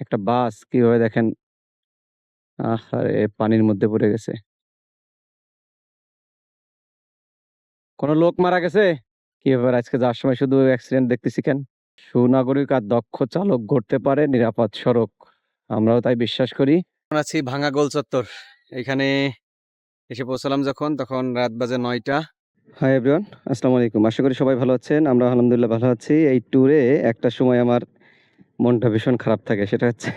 একটা বাস কীভাবে দেখেন? আহারে পানির মধ্যে পড়ে গেছে। কোনো লোক মারা গেছে? কি ব্যাপার আজকে যাওয়ার সময় শুধু অ্যাক্সিডেন্ট দেখতেছি কেন? সুনাগরিক আর দক্ষ চালক ঘটতে পারে নিরাপদ সড়ক। আমরাও তাই বিশ্বাস করি। আছি ভাঙা গোল চত্বর। এখানে এসে পৌঁছালাম যখন, তখন রাত বাজে নয়টা। হাই এভরিওয়ান আসসালামু আলাইকুম। আশা করি সবাই ভালো আছেন। আমরা আলহামদুলিল্লাহ ভালো আছি। এই ট্যুরে একটা সময় আমার মনটা ভীষণ খারাপ থাকে। সেটা হচ্ছে,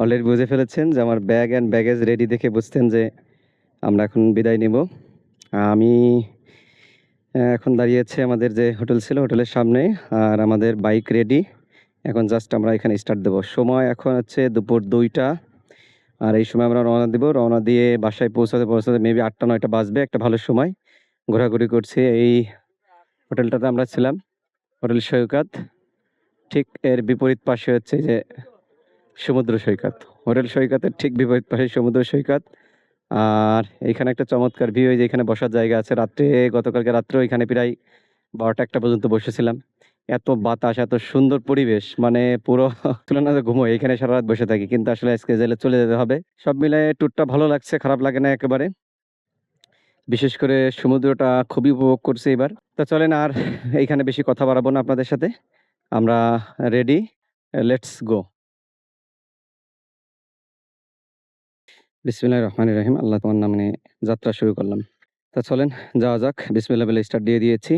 অলরেডি বুঝে ফেলেছেন যে আমার ব্যাগ অ্যান্ড ব্যাগেজ রেডি দেখে বুঝতেন যে আমরা এখন বিদায় নেব। আমি এখন দাঁড়িয়েছে আমাদের যে হোটেল ছিল, হোটেলের সামনে, আর আমাদের বাইক রেডি এখন জাস্ট আমরা এখানে স্টার্ট দেবো। সময় এখন হচ্ছে দুপুর দুইটা, আর এই সময় আমরা রওনা দিব। রওনা দিয়ে বাসায় পৌঁছাতে পৌঁছাতে মেবি আটটা, নয়টা বাজবে, একটা ভালো সময়। ঘোরাঘুরি করছি এই হোটেলটাতে আমরা ছিলাম, হোটেল সৈকত ঠিক এর বিপরীত পাশে হচ্ছে যে সমুদ্র সৈকত। হোটেল সৈকতের ঠিক বিপরীত পাশে সমুদ্র সৈকত। আর এখানে একটা চমৎকার ভিউ যে এখানে বসার জায়গা আছে। রাত্রে, গতকালকে রাত্রেও এখানে প্রায় বারোটা একটা পর্যন্ত বসেছিলাম। এত বাতাস, এত সুন্দর পরিবেশ মানে পুরো তুলনা ঘুমো এখানে সারা রাত বসে থাকি, কিন্তু আসলে আজকে জেলে চলে যেতে হবে। সব মিলে ট্যুরটা ভালো লাগছে, খারাপ লাগে না একেবারে। বিশেষ করে সমুদ্রটা খুবই উপভোগ করছে এবার। তো চলেন আর এইখানে বেশি কথা বাড়াবো না আপনাদের সাথে। আমরা রেডি লেটস গো বিসমিল্লাহির রহমান রহিম, আল্লাহ তোমার নামে যাত্রা শুরু করলাম। তা চলেন, যাওয়া যাক। বিসমিল্লাহ বলে স্টার্ট দিয়ে দিয়েছি।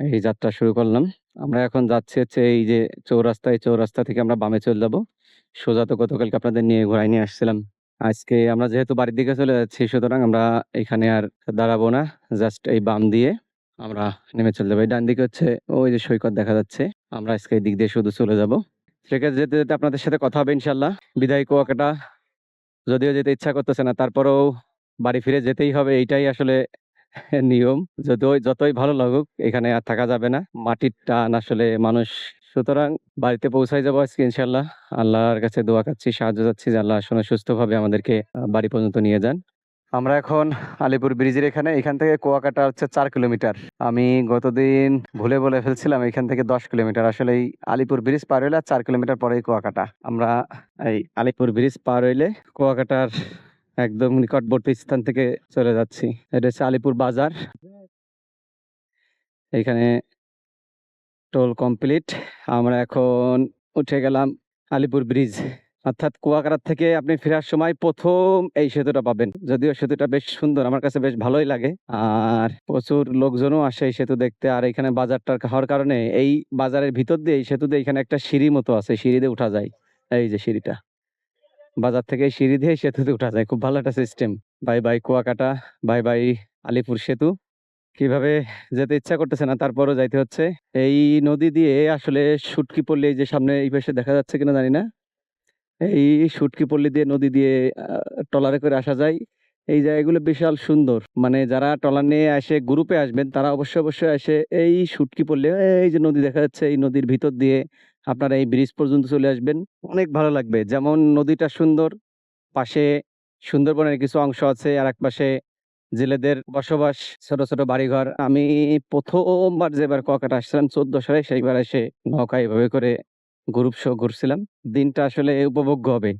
এই যাত্রা শুরু করলাম। আমরা এখন যাচ্ছি হচ্ছে এই যে চৌরাস্তা এই চৌরাস্তা থেকে আমরা বামে চলে যাব। সোজা তো গতকালকে আপনাদের নিয়ে ঘোরায় নিয়ে আসছিলাম। আজকে আমরা যেহেতু বাড়ির দিকে চলে যাচ্ছি, সুতরাং আমরা এখানে আর দাঁড়াবো না জাস্ট এই বাম দিয়ে। আমরা নেমে চলে যাব ডান দিকে হচ্ছে ওই যে সৈকত দেখা যাচ্ছে। আমরা আজকে এই দিক দিয়ে শুধু চলে যাব। সেক্ষেত্রে যেতে যেতে আপনাদের সাথে কথা হবে ইনশাল্লাহ বিদায় কুয়াকাটা। যদিও যেতে ইচ্ছা করতেছে না, তারপরেও বাড়ি ফিরে যেতেই হবে। এইটাই আসলে নিয়ম। যতই যতই ভালো লাগুক, এখানে আর থাকা যাবে না। মাটির টান আসলে মানুষ। সুতরাং বাড়িতে পৌঁছাই যাব আজকে ইনশাল্লাহ আল্লাহর কাছে দোয়া কাচ্ছি সাহায্য চাচ্ছি যে আল্লাহ আসলে সুস্থভাবে আমাদেরকে বাড়ি পর্যন্ত নিয়ে যান। আমরা এখন আলিপুর ব্রিজের এখানে, এখান থেকে কুয়াকাটা হচ্ছে চার কিলোমিটার। আমি গতদিন ভুলে বলে ফেলছিলাম, এখান থেকে দশ কিলোমিটার। আসলে এই আলিপুর ব্রিজ পার হইলে চার কিলোমিটার পরেই কুয়াকাটা। আমরা এই আলিপুর ব্রিজ পার হইলে কুয়াকাটার একদম নিকটবর্তী স্থান থেকে চলে যাচ্ছি। এটা হচ্ছে আলিপুর বাজার। এখানে টোল কমপ্লিট। আমরা এখন উঠে গেলাম আলিপুর ব্রিজ। অর্থাৎ কুয়াকাটা থেকে আপনি ফেরার সময় প্রথম এই সেতুটা পাবেন। যদিও সেতুটা বেশ সুন্দর, আমার কাছে বেশ ভালোই লাগে। আর প্রচুর লোকজনও আসে এই সেতু দেখতে। আর এখানে বাজারটা হওয়ার কারণে এই বাজারের ভিতর দিয়ে এই সেতু দিয়ে এখানে একটা সিঁড়ি মতো আছে, সিঁড়ি দিয়ে উঠা যায়। এই যে সিঁড়িটা। বাজার থেকে সিঁড়ি দিয়ে সেতুতে উঠা যায়। খুব ভালো একটা system. Bye bye Kuakata, bye bye Alipur সেতু। কীভাবে যেতে ইচ্ছা করতেছে না, তারপরও যাইতে হচ্ছে। এই নদী দিয়ে আসলে সুটকি এই যে সামনে এই পাশে দেখা যাচ্ছে কিনা জানি না। এই সুটকি পল্লী দিয়ে নদী দিয়ে ট্রলারে করে আসা যায়। এই জায়গাগুলো বিশাল সুন্দর। মানে যারা ট্রলার নিয়ে আসে গ্রুপে আসবেন, তারা অবশ্যই অবশ্যই আসে এই সুটকি পল্লী, এই যে নদী দেখা যাচ্ছে, এই নদীর ভিতর দিয়ে আপনারা এই ব্রিজ পর্যন্ত চলে আসবেন। অনেক ভালো লাগবে। যেমন নদীটা সুন্দর, পাশে সুন্দরবনের কিছু অংশ আছে আর এক পাশে জেলেদের বসবাস, ছোট ছোট বাড়িঘর। আমি প্রথমবার যেবার কুয়াকাটা আসছিলাম, চোদ্দ সালে সেইবার এসে নৌকা এভাবে করে গ্রুপ শো ঘুরছিলাম দিনটা আসলে উপভোগ্য হবে।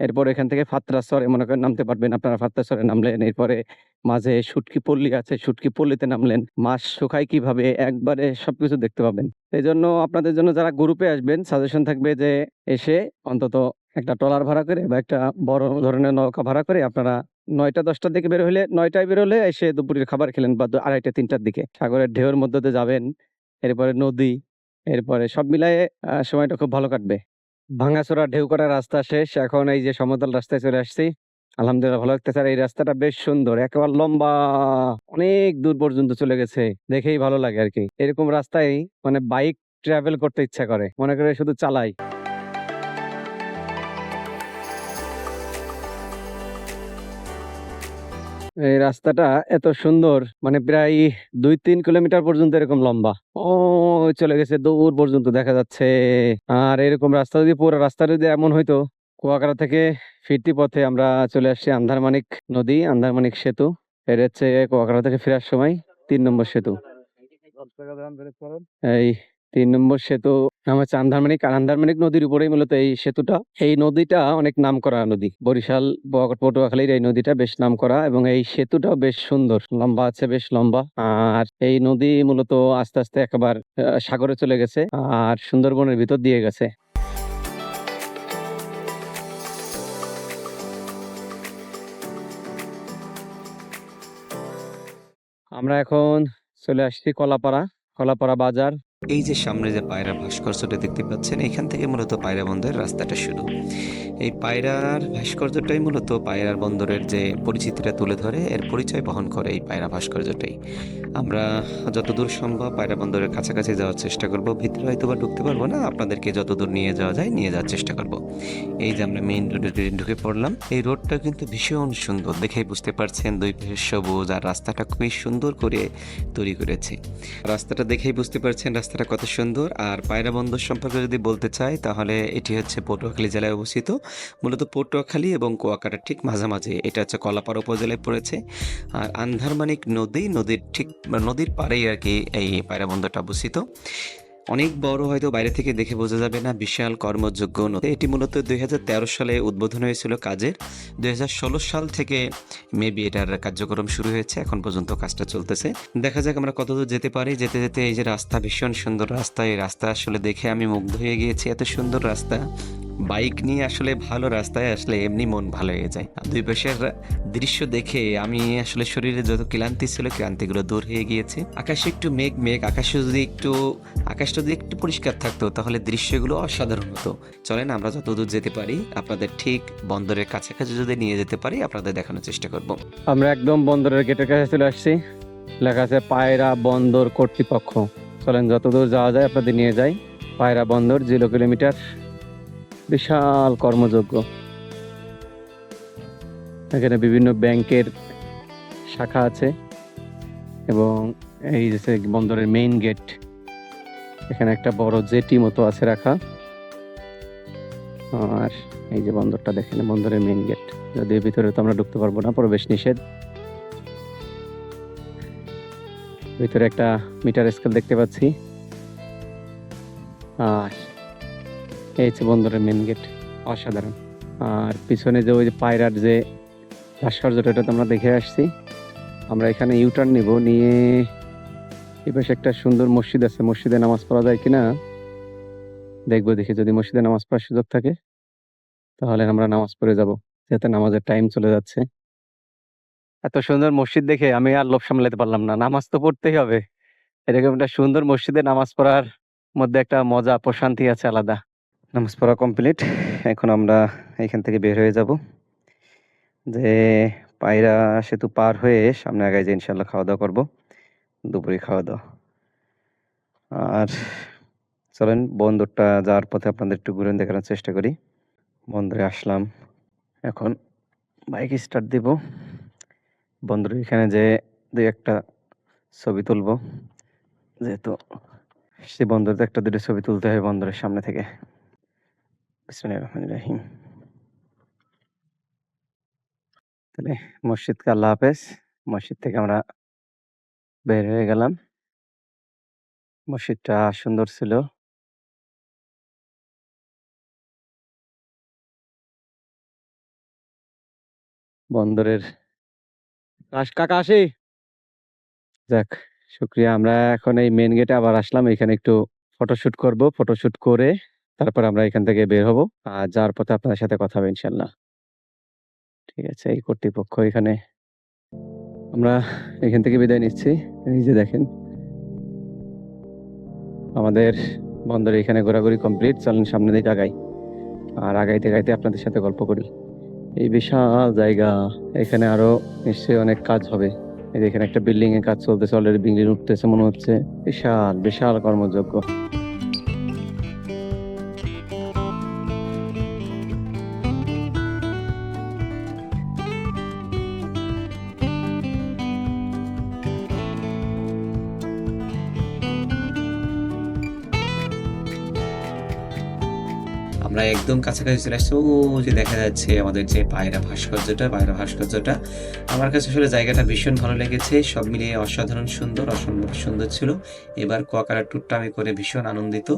এরপর এখান থেকে ফাত্রাসরে মনে করেন নামতে পারবেন, আপনারা ফাত্রাসরে নামলেন। এরপরে মাঝে শুটকি পল্লী আছে, শুটকি পল্লীতে নামলেন। মাছ শুকায় কীভাবে, একবারে সবকিছু দেখতে পাবেন। এই জন্য আপনাদের জন্য যারা গ্রুপে আসবেন সাজেশন থাকবে যে এসে অন্তত একটা ট্রলার ভাড়া করে বা একটা বড় ধরনের নৌকা ভাড়া করে আপনারা নয়টা, দশটার দিকে বের হলে নয়টায় বের হলে এসে দুপুরের খাবার খেলেন বা আড়াইটা, তিনটার দিকে। সাগরের ঢেউর মধ্যে যাবেন। এরপরে নদী এরপরে সব মিলায়ে সময়টা খুব ভালো কাটবে। ভাঙাচোরা ঢেউ করা রাস্তা শেষ, এখন এই যে সমতল রাস্তায় চলে আসছি। আলহামদুলিল্লাহ ভালো লাগতেছে, আর এই রাস্তাটা বেশ সুন্দর, একেবারে লম্বা, অনেক দূর পর্যন্ত চলে গেছে, দেখেই ভালো লাগে আর কি। এরকম রাস্তায় মানে বাইক ট্রাভেল করতে ইচ্ছা করে, মনে করে শুধু চালাই। এই রাস্তাটা এত সুন্দর মানে প্রায় দুই তিন কিলোমিটার পর্যন্ত এরকম লম্বা। ও চলে গেছে দূর পর্যন্ত দেখা যাচ্ছে। আর এরকম রাস্তা যদি পুরো রাস্তা যদি এমন হইতো, কুয়াকাটা থেকে ফিরতি পথে আমরা চলে আসছি আন্ধারমানিক নদী, আন্ধারমানিক সেতু। এটা হচ্ছে কুয়াকাটা থেকে ফেরার সময় তিন নম্বর সেতু। এই তিন নম্বর সেতু আমার হচ্ছে আন্দারমানিক আর আন্দারমানিক নদীর উপরেই মূলত এই সেতুটা। এই নদীটা অনেক নাম করা নদী। বরিশাল পটুয়াখালীর এই নদীটা বেশ নাম করা এবং এই সেতুটাও বেশ সুন্দর। লম্বা আছে, বেশ লম্বা। আর এই নদী মূলত আস্তে আস্তে একবার সাগরে চলে গেছে আর সুন্দরবনের ভিতর দিয়ে গেছে। আমরা এখন চলে আসছি কলাপাড়া কলাপাড়া বাজার। এই যে সামনে যে পায়রা ভাস্কর্যটা দেখতে পাচ্ছেন, এখান থেকে মূলত পায়রা বন্ধের রাস্তাটা শুরু। এই পায়রার ভাস্কর্যটাই মূলত পায়রার বন্দরের যে পরিচিতিটা তুলে ধরে, এর পরিচয় বহন করে এই পায়রা ভাস্কর্যটাই। আমরা যতদূর সম্ভব পায়রা বন্দরের কাছাকাছি যাওয়ার চেষ্টা করব, ভিতরে হয়তো বা ঢুকতে পারব না, আপনাদেরকে যতদূর নিয়ে যাওয়া যায় নিয়ে যাওয়ার চেষ্টা করব। এই যে আমরা মেইন রোডে ঢুকে পড়লাম, এই রোডটা কিন্তু ভীষণ সুন্দর, দেখেই বুঝতে পারছেন দুই পাশে সবুজ, আর রাস্তাটা খুবই সুন্দর করে তৈরি করেছে। রাস্তাটা দেখেই বুঝতে পারছেন রাস্তাটা কত সুন্দর, আর পায়রা বন্দর সম্পর্কে যদি বলতে চাই, তাহলে এটি হচ্ছে পটুয়াখালী জেলায় অবস্থিত। মূলত পটুয়াখালী এবং কুয়াকাটার ঠিক মাঝামাঝি। এটা হচ্ছে কলাপাড়া উপজেলায় পড়েছে। আর আন্ধারমানিক নদী, নদীর ঠিক, নদীর পাড়েই আর কি এই পায়রা বন্দরটা অবস্থিত। অনেক বড় হয়তো বাইরে থেকে দেখে বোঝা যাবে না বিশাল কর্মযোগ্য নদী। এটি মূলত দু হাজার তেরো সালে উদ্বোধন হয়েছিল কাজের। দুই সাল থেকে মেবি এটার কার্যক্রম শুরু হয়েছে, এখন পর্যন্ত কাজটা চলতেছে। দেখা যাক আমরা কতদূর যেতে পারি। যেতে যেতে এই যে রাস্তা, ভীষণ সুন্দর রাস্তা, এই রাস্তা আসলে দেখে আমি মুগ্ধ হয়ে গিয়েছি। এত সুন্দর রাস্তা। বাইক নিয়ে আসলে ভালো রাস্তায় আসলে এমনি মন ভালো হয়ে যায়। দুই পাশের দৃশ্য দেখে আমি আসলে শরীরে যত ক্লান্তি ছিল, ক্লান্তিগুলো দূর হয়ে গিয়েছে। আকাশে একটু মেঘ মেঘ। আকাশে যদি একটু আকাশটা যদি একটু পরিষ্কার থাকতো, তাহলে দৃশ্যগুলো অসাধারণ হতো। চলেন আমরা যতদূর যেতে পারি, আপনাদের ঠিক বন্দরের কাছাকাছি যদি নিয়ে যেতে পারি, আপনাদের দেখানোর চেষ্টা করব। আমরা একদম বন্দরের গেটের কাছে চলে আসছি। লেখা আছে, পায়রা বন্দর কর্তৃপক্ষ। চলেন যতদূর যাওয়া যায়, আপনাদের নিয়ে যাই। পায়রা বন্দর, জিরো কিলোমিটার। বিশাল কর্মযোগ্য। এখানে বিভিন্ন ব্যাংকের শাখা আছে এবং এই যে বন্দরের মেইন গেট। এখানে একটা বড় জেটি মতো আছে রাখা। আর এই যে বন্দরটা দেখেন, বন্দরের মেইন গেট যদিও ভিতরে তো আমরা ঢুকতে পারব না, প্রবেশ নিষেধ। ভিতরে একটা মিটার স্কেল দেখতে পাচ্ছি। আর এই হচ্ছে বন্দরের মেন গেট অসাধারণ। আর পিছনে যে ওই যে পায়রার যে ভাস্কর্যটা, এটা তো আমরা দেখে আসছি। আমরা এখানে ইউটার্ন নিব, নিয়ে এই পাশে একটা সুন্দর মসজিদ আছে, মসজিদে নামাজ পড়া যায় কিনা? দেখব, দেখি যদি মসজিদে নামাজ পড়ার সুযোগ থাকে, তাহলে আমরা নামাজ পড়ে যাব যাতে নামাজের টাইম চলে যাচ্ছে। এত সুন্দর মসজিদ দেখে আমি আর লোভ সামলাতে পারলাম না, নামাজ তো পড়তেই হবে। এরকম একটা সুন্দর মসজিদে নামাজ পড়ার মধ্যে একটা মজা, প্রশান্তি আছে আলাদা। নামাজ পড়া কমপ্লিট এখন আমরা এখান থেকে বের হয়ে যাব। যে পায়রা সেতু পার হয়ে সামনে আগায় যে ইনশাল্লাহ খাওয়া দাওয়া করব। দুপুরে খাওয়া দাওয়া। আর চলেন, বন্দরটা যাওয়ার পথে আপনাদের একটু ঘুরে দেখানোর চেষ্টা করি। বন্দরে আসলাম। এখন বাইক স্টার্ট দিব। বন্দরের এখানে যে দুই একটা ছবি তুলবো। যেহেতু সে বন্দরে একটা দুটো ছবি তুলতে হয় বন্দরের সামনে থেকে। রহিম। তাহলে মসজিদকে আল্লাহ হাফেজ। মসজিদ থেকে আমরা বের হয়ে গেলাম। মসজিদটা সুন্দর ছিল। বন্দরের আসি। যাক, শুক্রিয়া। আমরা এখন এই মেন গেটে আবার আসলাম। এখানে একটু ফটোশুট করব। ফটোশুট করে তারপর আমরা এখান থেকে বের হব। আর যাওয়ার পথে আপনাদের সাথে কথা হবে ইনশাল্লাহ। ঠিক আছে, এই কর্তৃপক্ষ এখানে আমরা এখান থেকে বিদায় নিচ্ছি। যে দেখেন। আমাদের বন্দরে এখানে ঘোরাঘুরি কমপ্লিট চলেন সামনে দিকে আগাই। আর আগাইতে গাইতে আপনাদের সাথে গল্প করি। এই বিশাল জায়গা। এখানে আরও নিশ্চয়ই অনেক কাজ হবে। এখানে একটা বিল্ডিং এর কাজ চলতেছে। অলরেডি বিল্ডিং উঠতেছে, মনে হচ্ছে। বিশাল বিশাল কর্মযোগ্য। আমরা একদম কাছাকাছি চলে আসছি। ও, যে দেখা যাচ্ছে আমাদের যে পায়রা ভাস্কর্যটা পায়রা ভাস্কর্যটা, আমার কাছে আসলে জায়গাটা ভীষণ ভালো লেগেছে। সব মিলিয়ে অসাধারণ সুন্দর, অসম্ভব সুন্দর ছিল। এবার কুয়াকাটা ট্যুরটা করে ভীষণ আনন্দিত।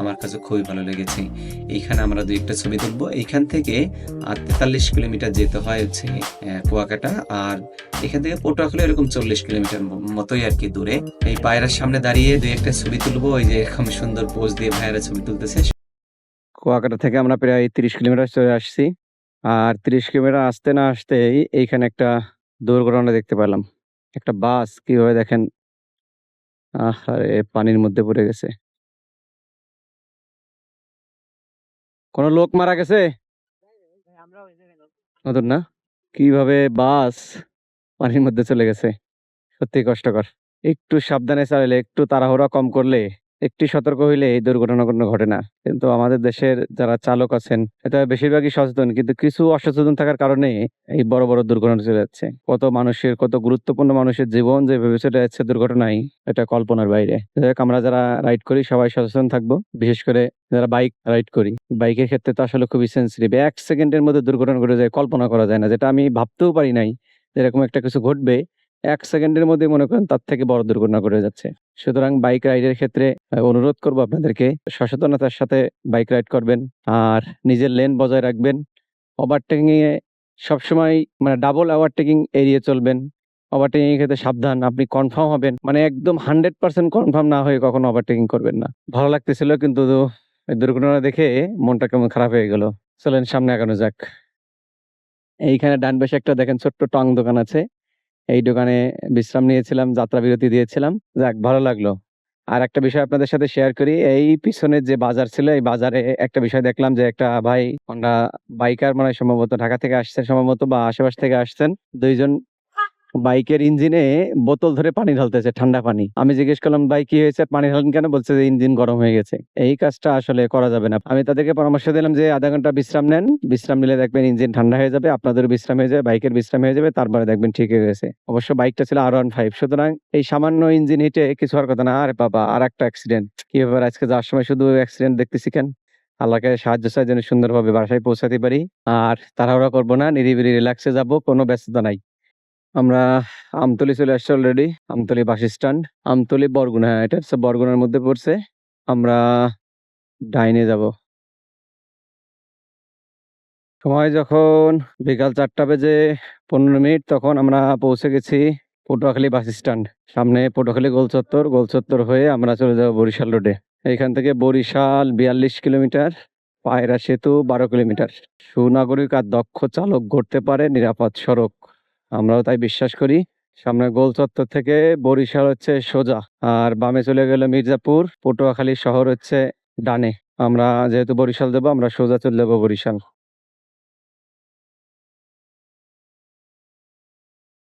আমার কাছে খুবই ভালো লেগেছে। এইখানে আমরা দুই একটা ছবি তুলবো। এইখান থেকে তেতাল্লিশ কিলোমিটার যেতে হয় হচ্ছে কুয়াকাটা। আর এখান থেকে পটুয়াখালী এরকম চল্লিশ কিলোমিটার মতোই আর কি দূরে। এই পায়রার সামনে দাঁড়িয়ে দুই একটা ছবি তুলবো। ওই যে এরকম সুন্দর পোজ দিয়ে ভাইয়ারা ছবি তুলতেছে। কুয়াকাটা থেকে আমরা প্রায় তিরিশ কিলোমিটার চলে আসছি। আর তিরিশ কিলোমিটার আসতে না আসতেই এইখানে একটা দুর্ঘটনা দেখতে পেলাম। একটা বাস কীভাবে দেখেন? আরে, পানির মধ্যে পড়ে গেছে। কোনো লোক মারা গেছে? নতুন না? কীভাবে বাস পানির মধ্যে চলে গেছে? সত্যি কষ্টকর। একটু সাবধানে চালালে, একটু তাড়াহুড়া কম করলে একটু সতর্ক হইলে এই দুর্ঘটনা কোনো ঘটে না। কিন্তু আমাদের দেশের যারা চালক আছেন, এটা বেশিরভাগই সচেতন। কিন্তু কিছু অসচেতন থাকার কারণে এই বড় বড় দুর্ঘটনা চলে যাচ্ছে। কত মানুষের, কত গুরুত্বপূর্ণ মানুষের জীবন যে ভেবে চলে যাচ্ছে দুর্ঘটনায়, এটা কল্পনার বাইরে। আমরা যারা রাইড করি, সবাই সচেতন থাকব। বিশেষ করে যারা বাইক রাইড করি বাইকের ক্ষেত্রে তো আসলে খুবই সেন্সিটিভ এক সেকেন্ডের মধ্যে দুর্ঘটনা ঘটে যায়, কল্পনা করা যায় না। যেটা আমি ভাবতেও পারি নাই যে এরকম একটা কিছু ঘটবে। এক সেকেন্ডের মধ্যে মনে করেন তার থেকে বড় দুর্ঘটনা ঘটে যাচ্ছে। সুতরাং বাইক রাইডের ক্ষেত্রে অনুরোধ করব আপনাদেরকে সচেতনতার সাথে বাইক রাইড করবেন আর নিজের লেন বজায় রাখবেন। ওভারটেকিংয়ে সবসময় মানে ডাবল ওভারটেকিং এড়িয়ে চলবেন। ওভারটেকিং ক্ষেত্রে সাবধান, আপনি কনফার্ম হবেন। মানে একদম হান্ড্রেড পার্সেন্ট কনফার্ম না হয়ে কখনো ওভারটেকিং করবেন না। ভালো লাগতেছিল কিন্তু দুর্ঘটনা দেখে মনটা কেমন খারাপ হয়ে গেল। চলেন সামনে আগানো যাক। এইখানে ডান পাশে একটা দেখেন ছোট্ট টং দোকান আছে। এই দোকানে বিশ্রাম নিয়েছিলাম, যাত্রা বিরতি দিয়েছিলাম। যাক, ভালো লাগল। আর একটা বিষয় আপনাদের সাথে শেয়ার করি। এই পিছনের যে বাজার ছিল, এই বাজারে একটা বিষয় দেখলাম যে একটা ভাই আমরা বাইকার মানে সম্ভবত ঢাকা থেকে আসছেন সম্ভবত বা আশেপাশ থেকে আসছেন। দুইজন বাইকের ইঞ্জিনে বোতল ধরে পানি ঢালতেছে, ঠান্ডা পানি। আমি জিজ্ঞেস করলাম, ভাই, কি হয়েছে? পানি ঢালেন কেন? বলছে যে, ইঞ্জিন গরম হয়ে গেছে। এই কাজটা আসলে করা যাবে না। আমি তাদেরকে পরামর্শ দিলাম যে, আধা ঘণ্টা বিশ্রাম নেন। বিশ্রাম নিলে দেখবেন ইঞ্জিন ঠান্ডা হয়ে যাবে আপনাদের বিশ্রাম হয়ে যাবে, বাইকের বিশ্রাম হয়ে যাবে, তারপরে দেখবেন ঠিক হয়ে গেছে। অবশ্য বাইকটা ছিল আর ওয়ান ফাইভ সুতরাং এই সামান্য ইঞ্জিন হিটে কিছু হওয়ার কথা না। আরে বাবা আর একটা অ্যাক্সিডেন্ট কি ব্যাপার? আজকে যাওয়ার সময় শুধু অ্যাক্সিডেন্ট দেখতেছি কেন? আল্লাহকে সাহায্য যেন সুন্দরভাবে বাসায় পৌঁছাতে পারি। আর তাড়াহুড়া করব না, নিরিবিলি রিল্যাক্সে যাব, কোনো ব্যস্ততা নাই। আমরা আমতলি চলে আসছি already Amtali bus stand Amtali Barguna হ্যাঁ এটা হচ্ছে বরগুনার মধ্যে পড়ছে, আমরা ডাইনে যাব। সময় যখন বিকাল চারটা বেজে পনেরো মিনিট, তখন আমরা পৌঁছে গেছি পটুয়াখালী বাস স্ট্যান্ড সামনে পটুয়াখালী গোল চত্বর গোল চত্বর হয়ে আমরা চলে যাব বরিশাল রোডে এইখান থেকে বরিশাল বিয়াল্লিশ কিলোমিটার, পায়রা সেতু বারো কিলোমিটার। সুনাগরিক আর দক্ষ চালক গড়তে পারে নিরাপদ সড়ক। আমরাও তাই বিশ্বাস করি। সামনে গোল চত্বর থেকে বরিশাল হচ্ছে সোজা, আর বামে চলে গেল মির্জাপুর। পটুয়াখালী শহর হচ্ছে ডানে। আমরা যেহেতু বরিশাল যাব আমরা সোজা চলে যাব বরিশাল।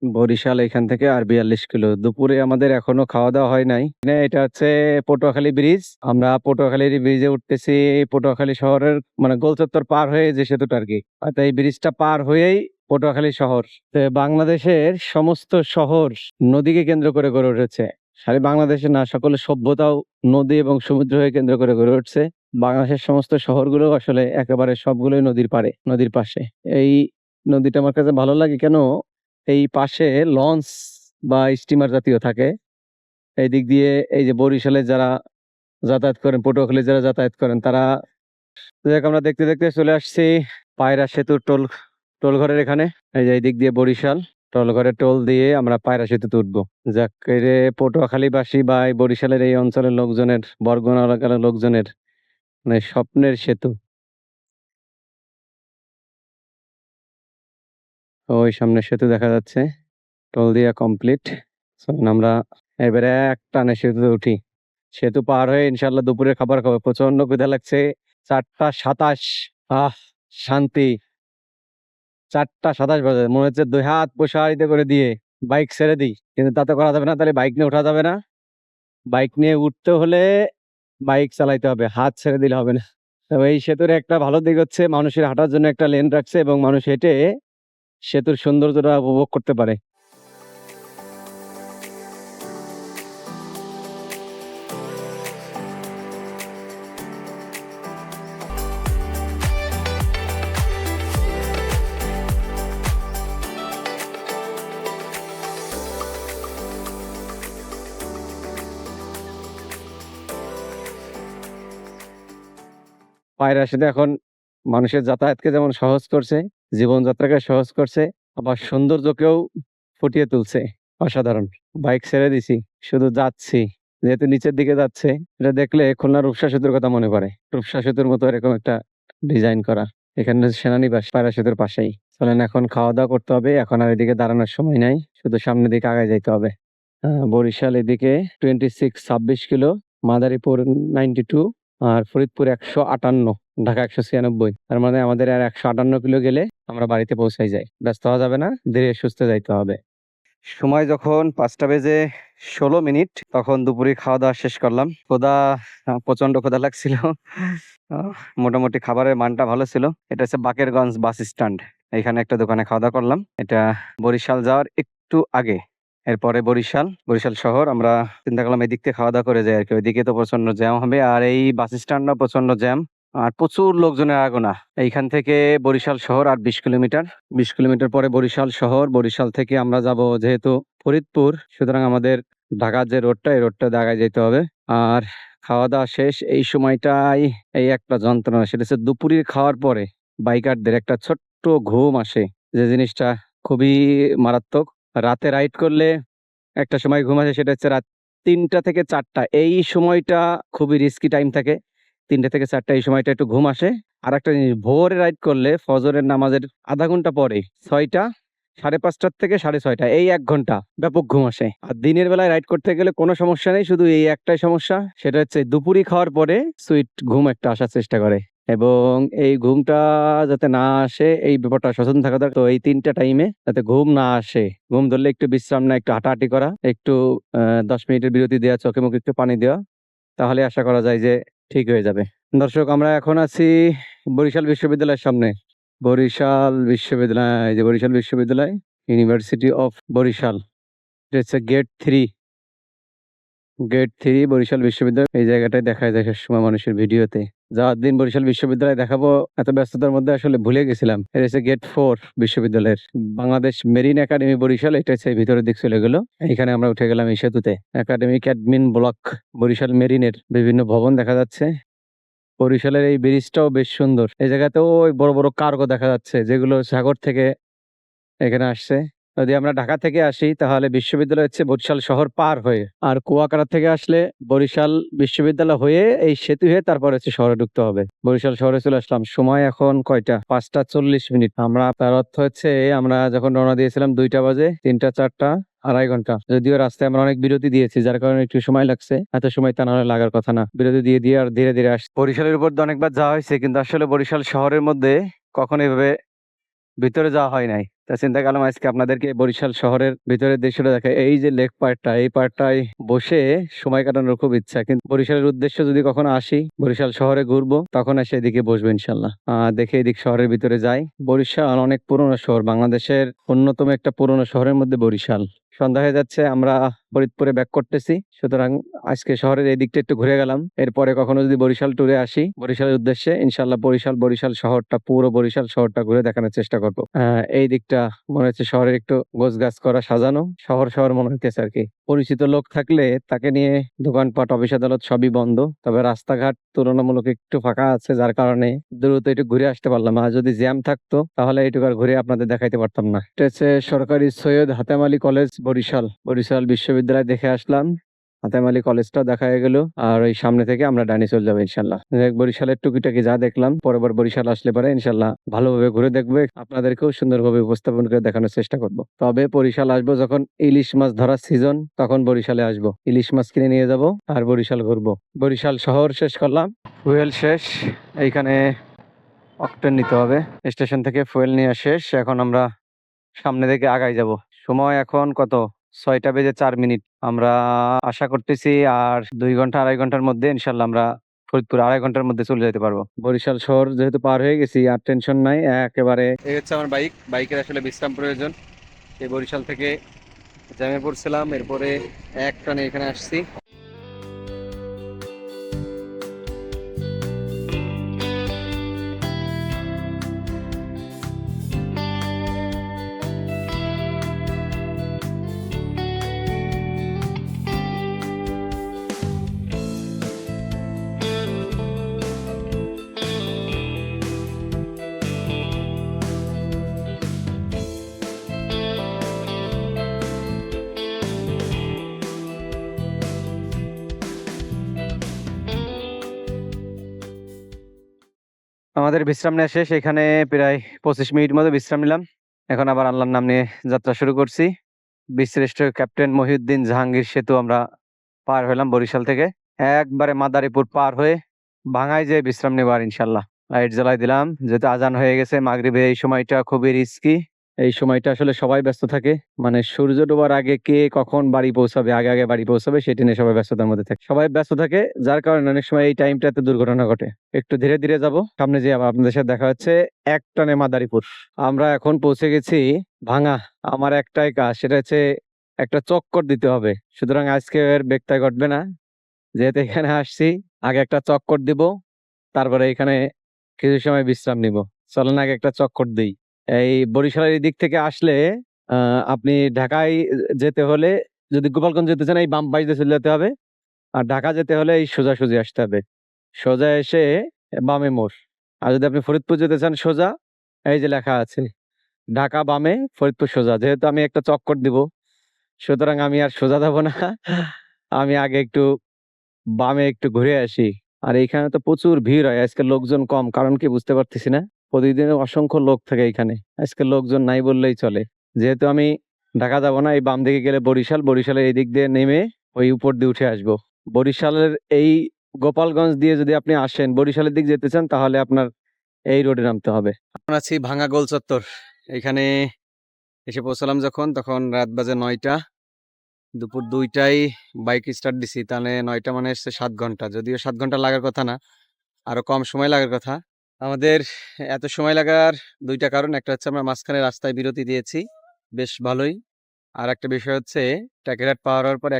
বরিশাল এখান থেকে আর বিয়াল্লিশ কিলো। দুপুরে আমাদের এখনও খাওয়া দাওয়া হয় নাই। এটা হচ্ছে পটুয়াখালী ব্রিজ। আমরা পটুয়াখালীর ব্রিজে উঠতেছি। পটুয়াখালী শহরের মানে গোলচত্বর পার হয়ে যে সেতুটা আর কি। এই ব্রিজটা পার হয়েই পটুয়াখালী শহর। বাংলাদেশের সমস্ত শহর নদীকে কেন্দ্র করে গড়ে উঠেছে। সারা বাংলাদেশে না সকল সভ্যতাও নদী এবং সমুদ্র হয়ে কেন্দ্র করে গড়ে উঠছে। বাংলাদেশের সমস্ত শহরগুলো আসলে একেবারে সবগুলোই নদীর পারে নদীর পাশে। এই নদীটা আমার কাছে ভালো লাগে কেন? এই পাশে লঞ্চ বা স্টিমার জাতীয় থাকে। এই দিক দিয়ে এই যে বরিশালে যারা যাতায়াত করেন, পটুয়াখালী যারা যাতায়াত করেন, তারা আমরা দেখতে দেখতে চলে আসছি পায়রা সেতুর টোল টোল ঘরের এখানে, এই যে দিক দিয়ে বরিশাল টোল ঘরের টোল দিয়ে আমরা পায়রা সেতুতে উঠবো যাক যে পটুয়াখালীবাসী বা এই বরিশালের এই অঞ্চলের লোকজনের, বরগুনা এলাকার লোকজনের মানে স্বপ্নের সেতু। ওই সামনে সেতু দেখা যাচ্ছে, টোল দিয়া কমপ্লিট। আমরা এবারে এক টানে সেতুতে উঠি। সেতু পার হয়ে ইনশাল্লাহ দুপুরে খাবার খাব। প্রচণ্ড ক্ষুধা লাগছে, চারটা সাতাশ। আহ, শান্তি। চারটা সাতাশ বাজে। মনে হচ্ছে দুই হাত প্রসারিত করে দিয়ে বাইক ছেড়ে দিই। কিন্তু তাতে করা যাবে না, তাহলে বাইক নিয়ে ওঠা যাবে না। বাইক নিয়ে উঠতে হলে বাইক চালাইতে হবে, হাত ছেড়ে দিলে হবে না। তবে এই সেতুর একটা ভালো দিক হচ্ছে, মানুষের হাঁটার জন্য একটা লেন রাখছে এবং মানুষ হেঁটে সেতুর সৌন্দর্যটা উপভোগ করতে পারে। পায়রা সেটা এখন মানুষের যাতায়াতকে যেমন সহজ করছে, জীবনযাত্রাকে সহজ করছে, আবার সৌন্দর্যকেও ফুটিয়ে তুলছে। অসাধারণ। বাইক ছেড়ে দিছি, শুধু যাচ্ছি। যেহেতু নিচের দিকে যাচ্ছে, এটা দেখলে খুলনা রূপসা সেতুর কথা মনে পড়ে। রূপসা সেতুর মতো এরকম একটা ডিজাইন করা। এখানে সেনানিবাস, পায়রা সেতুর পাশেই। চলেন এখন খাওয়া দাওয়া করতে হবে। এখন আর এদিকে দাঁড়ানোর সময় নাই। শুধু সামনের দিকে আগায় যাইতে হবে। বরিশাল এদিকে টোয়েন্টি সিক্স ছাব্বিশ কিলো, মাদারীপুর নাইনটি টু। আর ফরিদপুর একশো আটান্ন, ঢাকা একশো ছিয়ানব্বই। তার মানে আমাদের আর একশো আটান্ন কিলো গেলে আমরা বাড়িতে পৌঁছাই যাই। ব্যস্ত হওয়া যাবে না, ধীরে সুস্থে যাইতে হবে। সময় যখন পাঁচটা বেজে ষোলো মিনিট, তখন দুপুরে খাওয়া দাওয়া শেষ করলাম। খোদা প্রচণ্ড খোদা লাগছিল। মোটামুটি খাবারের মানটা ভালো ছিল। এটা হচ্ছে বাকেরগঞ্জ বাস স্ট্যান্ড। এখানে একটা দোকানে খাওয়া দাওয়া করলাম। এটা বরিশাল যাওয়ার একটু আগে। এরপরে বরিশাল বরিশাল শহর। আমরা চিন্তা করলাম এদিক থেকে খাওয়া দাওয়া করে যাই আর কি। ওইদিকে তো প্রচণ্ড জ্যাম হবে আর এই বাস স্ট্যান্ডও প্রচণ্ড জ্যাম। আর প্রচুর লোকজনের আগোনা। এইখান থেকে বরিশাল শহর আর বিশ কিলোমিটার। বিশ কিলোমিটার পরে বরিশাল শহর। বরিশাল থেকে আমরা যাব যেহেতু ফরিদপুর। সুতরাং আমাদের ঢাকার যে রোডটা, এই রোডটা দেখায় যেতে হবে। আর খাওয়া দাওয়া শেষ। এই সময়টাই এই একটা যন্ত্রণা। সেটা হচ্ছে দুপুরের খাওয়ার পরে বাইকারদের একটা ছোট্ট ঘুম আসে। যে জিনিসটা খুবই মারাত্মক। রাতে রাইড করলে একটা সময় ঘুম আসে, সেটা হচ্ছে রাত তিনটা থেকে চারটা। এই সময়টা খুবই রিস্কি টাইম থাকে। তিনটা থেকে চারটা এই সময়টা একটু ঘুম আসে। আর একটা জিনিস, ভোরে রাইড করলে ফজরের নামাজের আধা ঘণ্টা পরে ছয়টা, সাড়ে পাঁচটার থেকে সাড়ে ছয়টা, এই এক ঘণ্টা ব্যাপক ঘুম আসে। আর দিনের বেলায় রাইড করতে গেলে কোনো সমস্যা নেই, শুধু এই একটাই সমস্যা, সেটা হচ্ছে দুপুরি খাওয়ার পরে সুইট ঘুম একটা আসার চেষ্টা করে। এবং এই ঘুমটা যাতে না আসে, এই ব্যাপারটা সচেতন থাকা দরকার। তো এই তিনটা টাইমে যাতে ঘুম না আসে, ঘুম ধরলে একটু বিশ্রাম না একটু হাঁটাহাঁটি করা, একটু দশ মিনিটের বিরতি দেওয়া, চোখে মুখে একটু পানি দেওয়া, তাহলে আশা করা যায় যে ঠিক হয়ে যাবে। দর্শক, আমরা এখন আছি বরিশাল বিশ্ববিদ্যালয়ের সামনে। বরিশাল বিশ্ববিদ্যালয় যে বরিশাল বিশ্ববিদ্যালয় ইউনিভার্সিটি অফ বরিশাল এটা gate three gate three Barishal বিশ্ববিদ্যালয়, এই জায়গাটায় দেখা যায় সবসময় মানুষের ভিডিওতে। যাওয়ার দিন বরিশাল বিশ্ববিদ্যালয় দেখাবো, এত ব্যস্ততার মধ্যে আসলে ভুলে গেছিলাম। এটা হচ্ছে গেট ফোর বিশ্ববিদ্যালয়ের। বাংলাদেশ মেরিন একাডেমি বরিশাল, এটা হচ্ছে ভিতরের দিক চলে গেলো। এখানে আমরা উঠে গেলাম এই সেতুতে একাডেমিক অ্যাডমিন ব্লক, বরিশাল মেরিনের বিভিন্ন ভবন দেখা যাচ্ছে। বরিশালের এই ব্রিজটাও বেশ সুন্দর। এই জায়গাতেও ওই বড় বড় কার্গো দেখা যাচ্ছে, যেগুলো সাগর থেকে এখানে আসছে। যদি আমরা ঢাকা থেকে আসি, তাহলে বিশ্ববিদ্যালয় হচ্ছে বরিশাল শহর পার হয়ে। আর কুয়াকাটা থেকে আসলে বরিশাল বিশ্ববিদ্যালয় হয়ে এই সেতু হয়ে তারপর হচ্ছে শহরে ঢুকতে হবে। বরিশাল শহরে চলে আসলাম। সময় এখন কয়টা? পাঁচটা চল্লিশ মিনিট। আমরা, তার অর্থ হচ্ছে আমরা যখন রওনা দিয়েছিলাম দুইটা বাজে, তিনটা, চারটা, আড়াই ঘণ্টা। যদিও রাস্তায় আমরা অনেক বিরতি দিয়েছি, যার কারণে একটু সময় লাগছে। এত সময় তা নাহলে লাগার কথা না। বিরতি দিয়ে দিয়ে আর ধীরে ধীরে আস বরিশালের উপর অনেকবার যাওয়া হয়েছে, কিন্তু আসলে বরিশাল শহরের মধ্যে কখনো এভাবে ভিতরে যাওয়া হয় নাই। তা চিন্তা করলাম আজকে আপনাদেরকে বরিশাল শহরের ভিতরের দৃশ্যটা দেখে, এই যে লেক পার্টটা, এই পার্কটায় বসে সময় কাটানোর খুব ইচ্ছা। কিন্তু বরিশালের উদ্দেশ্য যদি কখনো আসি, বরিশাল শহরে ঘুরবো, তখন এসে এদিকে বসবো ইনশাল্লাহ দেখে এদিক শহরের ভিতরে যাই। বরিশাল অনেক পুরনো শহর, বাংলাদেশের অন্যতম একটা পুরনো শহরের মধ্যে বরিশাল। সন্ধ্যা হয়ে যাচ্ছে, আমরা ফরিদপুরে ব্যাক করতেছি। সুতরাং আজকে শহরের এই দিকটা একটু ঘুরে গেলাম। এরপরে কখনো যদি বরিশাল ট্যুরে আসি, বরিশালের উদ্দেশ্যে ইনশাল্লাহ বরিশাল বরিশাল শহরটা, পুরো বরিশাল শহরটা ঘুরে দেখানোর চেষ্টা করব। এই দিকটা মনে হচ্ছে শহরের একটু গোছ গাছ করা, সাজানো। শহর শহর মনে হচ্ছে আর কি। পরিচিত লোক থাকলে তাকে নিয়ে দোকানপাট, অফিস আদালত সবই বন্ধ। তবে রাস্তাঘাট তুলনামূলক একটু ফাঁকা আছে, যার কারণে দ্রুত একটু ঘুরে আসতে পারলাম। আর যদি জ্যাম থাকতো, তাহলে এইটুকু আর ঘুরে আপনাদের দেখাইতে পারতাম না। এটা হচ্ছে সরকারি সৈয়দ হাতেম আলী কলেজ বরিশাল। বরিশাল বিশ্ববিদ্যালয় দেখে আসলাম। হাতেম আলী কলেজটা দেখা হয়ে গেল আর ওই সামনে থেকে আমরা ডানি চলে যাব ইনশাল্লাহ। বরিশালের টুকিটাকি যা দেখলাম পরবার বরিশাল আসলে পরে ইনশাল্লাহ ভালোভাবে ঘুরে দেখবে। আপনাদেরকেও সুন্দরভাবে উপস্থাপন করে দেখানোর চেষ্টা করব। তবে বরিশাল আসব যখন ইলিশ মাছ ধরার সিজন তখন বরিশালে আসব। ইলিশ মাছ কিনে নিয়ে যাব আর বরিশাল ঘুরবো। বরিশাল শহর শেষ করলাম। ফুয়েল শেষ। এইখানে অক্টেন নিতে হবে। স্টেশন থেকে ফুয়েল নিয়ে শেষ। এখন আমরা সামনে থেকে আগাই যাব। সময় এখন কত? ছয়টা বেজে চার মিনিট। আমরা আশা করতেছি আর দুই ঘণ্টা, আড়াই ঘণ্টার মধ্যে ইনশাল্লাহ আমরা ফরিদপুর আড়াই ঘণ্টার মধ্যে চলে যেতে পারব। বরিশাল শহর যেহেতু পার হয়ে গেছি আর টেনশন নাই, একেবারে এই হচ্ছে আমার বাইক। বাইকের আসলে বিশ্রাম প্রয়োজন। এই বরিশাল থেকে জামে পড়ছিলাম এরপরে এক টানে এখানে আসছি। আমাদের বিশ্রাম নেওয়া শেষ। এখানে প্রায় পঁচিশ মিনিট মতো বিশ্রাম নিলাম। এখন আবার আল্লাহর নাম নিয়ে যাত্রা শুরু করছি। বিশ্রেষ্ঠ ক্যাপ্টেন মহিউদ্দিন জাহাঙ্গীর সেতু আমরা পার হইলাম বরিশাল থেকে। একবারে মাদারীপুর পার হয়ে ভাঙায় যে বিশ্রাম নেবার ইনশাল্লাহ লাইট জ্বালাই দিলাম। যেহেতু আজান হয়ে গেছে, মাগরিবে এই সময়টা খুবই রিস্কি এই সময়টা আসলে সবাই ব্যস্ত থাকে। মানে সূর্য ডোবার আগে কে কখন বাড়ি পৌঁছাবে, আগে আগে বাড়ি পৌঁছাবে সেটি নিয়ে সবাই ব্যস্ততার মধ্যে থাকে। সবাই ব্যস্ত থাকে, যার কারণে অনেক সময় এই টাইমটাতে দুর্ঘটনা ঘটে। একটু ধীরে ধীরে যাব। সামনে যে আপনাদের সাথে দেখা হচ্ছে এক টানে মাদারীপুর। আমরা এখন পৌঁছে গেছি ভাঙা। আমার একটাই কাজ, সেটা হচ্ছে একটা চক্কর দিতে হবে। সুতরাং আজকে এর বেগটা ঘটবে না। যেহেতু এখানে আসছি, আগে একটা চক্কর দিব, তারপরে এখানে কিছু সময় বিশ্রাম নিব। চলেন আগে একটা চক্কর দিই। এই বরিশালের দিক থেকে আসলে আপনি ঢাকায় যেতে হলে যদি গোপালগঞ্জ যেতে চান, এই বাম পাশ দিয়ে চলে যেতে হবে। আর ঢাকা যেতে হলে এই সোজা সোজাসুজি আসতে হবে। সোজা এসে বামে মোড়। আর যদি আপনি ফরিদপুর যেতে চান সোজা, এই যে লেখা আছে, ঢাকা বামে, ফরিদপুর সোজা। যেহেতু আমি একটা চক্কর দিব, সুতরাং আমি আর সোজা যাব না। আমি আগে একটু বামে একটু ঘুরে আসি। আর এইখানে তো প্রচুর ভিড় হয়, আজকে লোকজন কম, কারণ কি বুঝতে পারতেছি না। প্রতিদিন অসংখ্য লোক থাকে এখানে। আজকে লোকজন নাই বললেই চলে। যেহেতু আমি ঢাকা যাব না, এই বাম দিকে গেলে বরিশাল, বরিশালের এই দিক দিয়ে নেমে ওই উপর দিয়ে উঠে আসব। বরিশালের এই গোপালগঞ্জ দিয়ে যদি আপনি আসেন, বরিশালের দিক যেতে চান, তাহলে আপনার এই রোডে নামতে হবে। আমরা আছি ভাঙা গোল চত্বর। এখানে এসে পৌঁছলাম যখন, তখন রাত বাজে নয়টা। দুপুর দুইটায় বাইক স্টার্ট দিছি। তাহলে নয়টা মানে এসছে সাত ঘণ্টা। যদিও সাত ঘণ্টা লাগার কথা না, আরও কম সময় লাগার কথা। আমাদের এত সময় লাগার দুইটা কারণ। একটা হচ্ছে আমরা মাঝখানে রাস্তায় বিরতি দিয়েছি, বেশ ভালোই। আর একটা বিষয় হচ্ছে ট্যাকেরাট পাওয়ার হওয়ার পর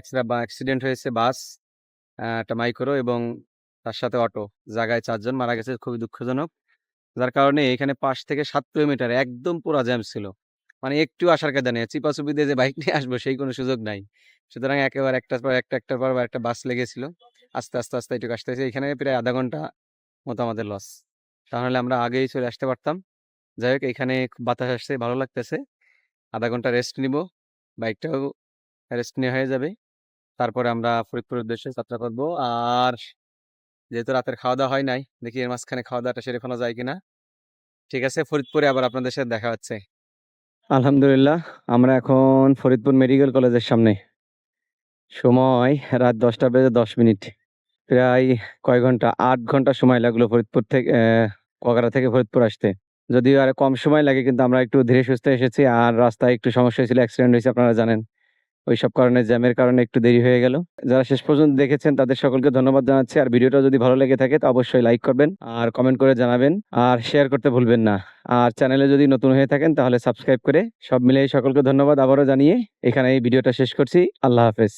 অ্যাক্সিডেন্ট হয়েছে বাস একটা মাইক্রো এবং তার সাথে অটো, জায়গায় চারজন মারা গেছে, খুবই দুঃখজনক। যার কারণে এখানে পাঁচ থেকে সাত কিলোমিটার একদম পুরো জ্যাম ছিল। মানে একটু আসার নেই। চিপাচুপি দিয়ে যে বাইক নিয়ে আসব, সেই কোনো সুযোগ নাই। সুতরাং একেবারে একটার পর একটা, একটার পর একটা বাস লেগেছিল। আস্তে আস্তে আস্তে একটু আসতেছে। এখানে প্রায় আধা ঘণ্টা মতো আমাদের লস তাহলে আমরা আগেই চলে আসতে পারতাম। যাই হোক, এখানে বাতাস আসছে, ভালো লাগতেছে। আধা ঘণ্টা রেস্ট নিব। বাইকটাও রেস্ট নেওয়া হয়ে যাবে। তারপরে আমরা ফরিদপুরের উদ্দেশ্যে যাত্রা করব। আর যেহেতু রাতের খাওয়া দাওয়া হয় নাই, দেখি এর মাঝখানে খাওয়া দাওয়াটা সেরে ফেলা যায় কিনা। ঠিক আছে, ফরিদপুরে আবার আপনাদের সাথে দেখা হচ্ছে। আলহামদুলিল্লাহ, আমরা এখন ফরিদপুর মেডিকেল কলেজের সামনে। সময় রাত দশটা বেজে দশ মিনিট। প্রায় কয় ঘণ্টা? আট ঘণ্টা সময় লাগল ফরিদপুর থেকে কুয়াকাটা থেকে ফরিদপুর আসতে। যদিও আর কম সময় লাগে, কিন্তু আমরা একটু ধীরে সুস্থে এসেছি আর রাস্তায় একটু সমস্যা হয়েছিল অ্যাক্সিডেন্ট হয়েছে, আপনারা জানেন। ওই সব কারণে, জ্যামের কারণে একটু দেরি হয়ে গেল। যারা শেষ পর্যন্ত দেখেছেন, তাদের সকলকে ধন্যবাদ জানাচ্ছি। আর ভিডিওটা যদি ভালো লেগে থাকে, তো অবশ্যই লাইক করবেন আর কমেন্ট করে জানাবেন। আর শেয়ার করতে ভুলবেন না। আর চ্যানেলে যদি নতুন হয়ে থাকেন, তাহলে সাবস্ক্রাইব করে সব মিলিয়ে সকলকে ধন্যবাদ আবারও জানিয়ে এখানে এই ভিডিওটা শেষ করছি। আল্লাহ হাফেজ।